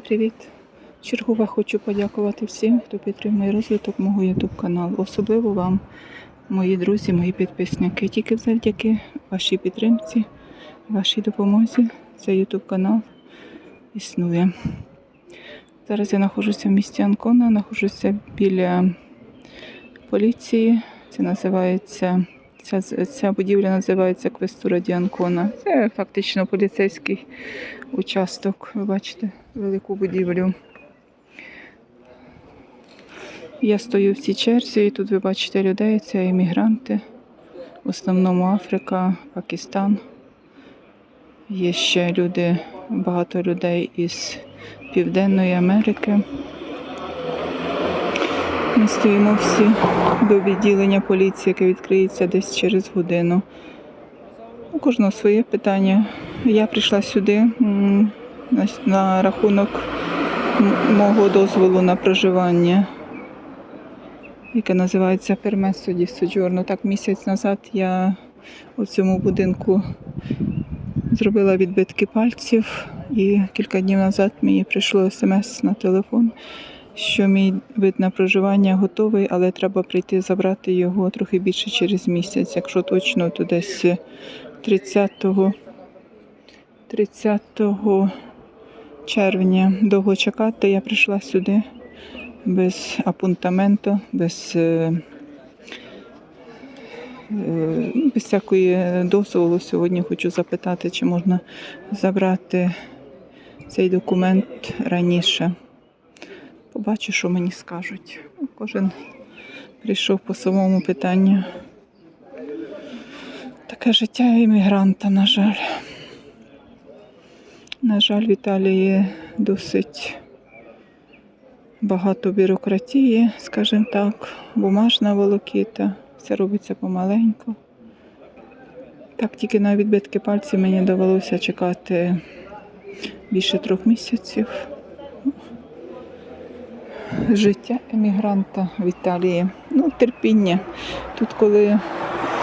Привіт! Чергове хочу подякувати всім, хто підтримує розвиток мого YouTube каналу. Особливо вам, мої друзі, мої підписники. Тільки завдяки вашій підтримці, вашій допомозі цей YouTube канал існує. Зараз я знаходжуся в місті Анкона, знаходжуся біля поліції. Це називається. Ця, ця будівля називається Квестура Ді Анкона. Це фактично поліцейський участок. Ви бачите велику будівлю. Я стою в цій черзі, і тут ви бачите людей, це іммігранти, в основному Африка, Пакистан. Є ще люди, багато людей із Південної Америки. Ми стоїмо всі до відділення поліції, яке відкриється десь через годину. У кожного своє питання. Я прийшла сюди на, рахунок мого дозволу на проживання, яке називається Пермесо ді Соджорно. Так, місяць назад я у цьому будинку зробила відбитки пальців, і кілька днів назад мені прийшло смс на телефон, що мій вид на проживання готовий, але треба прийти забрати його трохи більше через місяць. Якщо точно, то десь 30 30 червня довго чекати. Я прийшла сюди без апунтаменту, без, е, е, без всякої дозволу. Сьогодні хочу запитати, чи можна забрати цей документ раніше. Побачу, що мені скажуть. Кожен прийшов по самому питанню. Таке життя іммігранта, на жаль. На жаль, в Італії досить багато бюрократії, скажімо так, бумажна волокіта, все робиться помаленьку. Так, тільки на відбитки пальців мені довелося чекати більше трьох місяців. Життя емігранта в Італії. Ну, терпіння. Тут, коли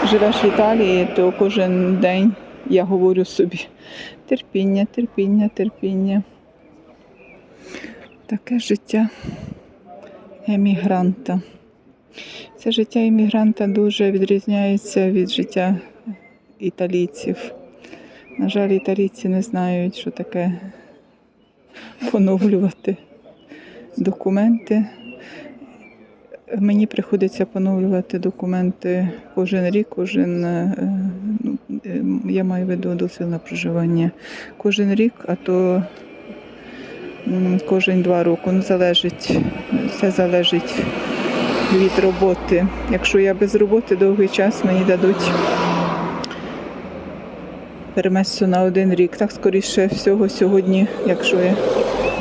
живеш в Італії, то кожен день я говорю собі терпіння, терпіння, терпіння. Таке життя емігранта. Це життя емігранта дуже відрізняється від життя італійців. На жаль, італійці не знають, що таке поновлювати документи. Мені приходиться поновлювати документи кожен рік, кожен е, ну, е, я маю в виду дозвіл на проживання кожен рік, а то кожен два роки. Ну, залежить, все залежить від роботи. Якщо я без роботи довгий час, мені дадуть перемесу на один рік. Так скоріше всього сьогодні, якщо, я,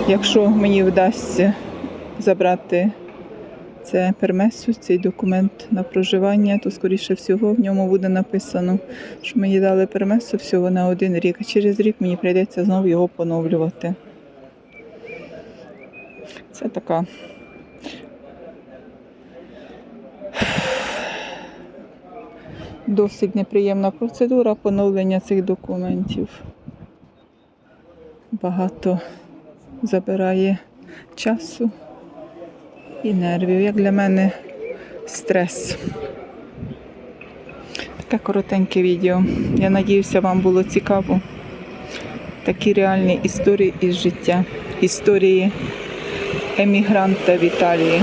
якщо мені вдасться забрати це пермесу, цей документ на проживання, то скоріше всього в ньому буде написано, що мені дали пермесу всього на один рік, а через рік мені прийдеться знову його поновлювати. Це така. Досить неприємна процедура поновлення цих документів. Багато забирає часу і нервів. Як для мене стрес. Таке коротеньке відео. Я надіюся, вам було цікаво. Такі реальні історії із життя. Історії емігранта в Італії.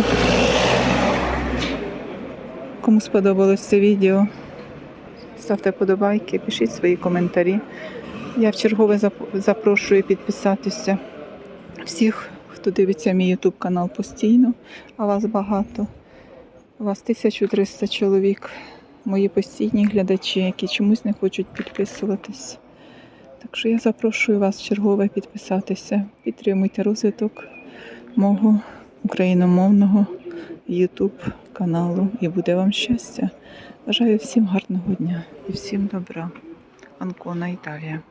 Кому сподобалось це відео, ставте подобайки, пишіть свої коментарі. Я в чергове запрошую підписатися всіх, хто дивиться мій YouTube канал постійно, а вас багато. У вас 1300 чоловік, мої постійні глядачі, які чомусь не хочуть підписуватись. Так що я запрошую вас чергове підписатися. Підтримуйте розвиток мого україномовного YouTube каналу і буде вам щастя. Бажаю всім гарного дня і всім добра. Анкона Італія.